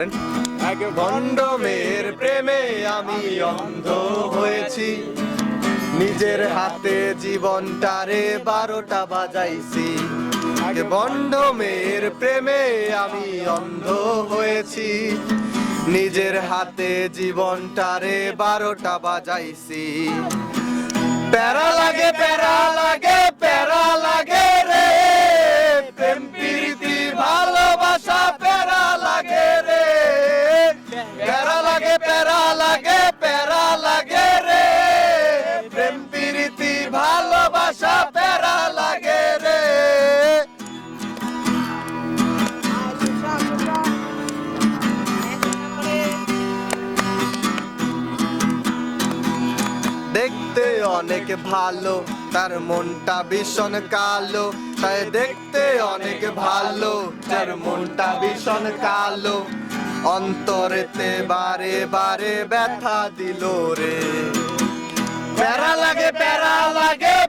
এক ভণ্ড মেয়ের প্রেমে আমি অন্ধ হয়েছি। নিজের হাতে জীবনটারে বারোটা বাজাইছি। এক বন্ড মেয়ের প্রেমে আমি অন্ধ হয়েছি। নিজের হাতে জীবনটারে বারোটা বাজাইছি। প্যারা লাগে প্যারা লাগে, প্যারা প্যারা লাগে প্যারা লাগে রে। প্রেম, প্রীতি, ভালোবাসা প্যারা লাগে রে। দেখতে অনেক ভালো, তার মনটা ভীষণ কালো। তাই দেখতে অনেক ভালো, তার মনটা ভীষণ কালো। অন্তরেতে বারে বারে ব্যথা দিল রে। প্যারা লাগে প্যারা লাগে।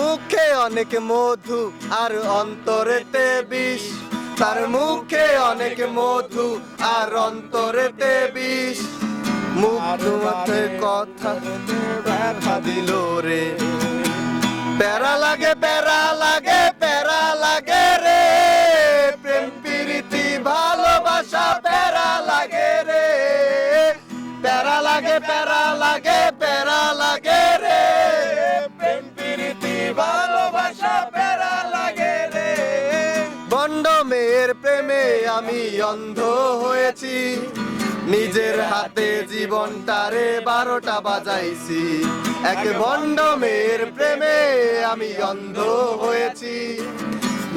মুখে অনেক মধু আর অন্তরেতে বিষ। তার মুখে অনেক মধু আর অন্তরেতে বিষ। মুখ কথা ব্যথা দিল রে। প্যারা লাগে প্যারা লাগে প্যারা লাগে রে। প্রেম প্রীতি ভালোবাসা প্যারা লাগে রে। প্যারা লাগে প্যারা লাগে প্যারা লাগে প্রেমে আমি অন্ধ হয়েছি। নিজের হাতে জীবনটারে বারোটা বাজাইছি। এক বন্ড মেয়ের প্রেমে আমি অন্ধ হয়েছি।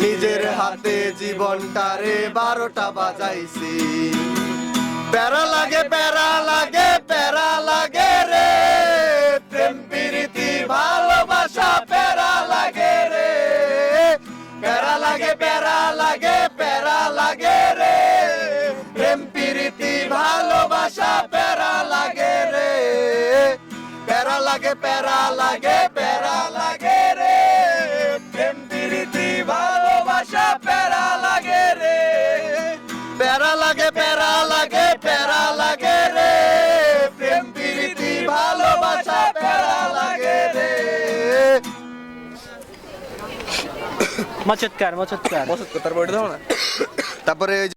নিজের হাতে জীবনটারে বারোটা বাজাইছি। প্যারা লাগে প্যারা লাগে প্যারা লাগে প্যারা লাগে রে। প্রেম প্রীতি ভালোবাসা প্যারা লাগে রে। প্যারা লাগে প্যারা লাগে প্যারা লাগে রে। প্রেম প্রীতি ভালোবাসা প্যারা লাগে রে। মচৎকার মচৎকার মচৎকার তারপরে ওই যে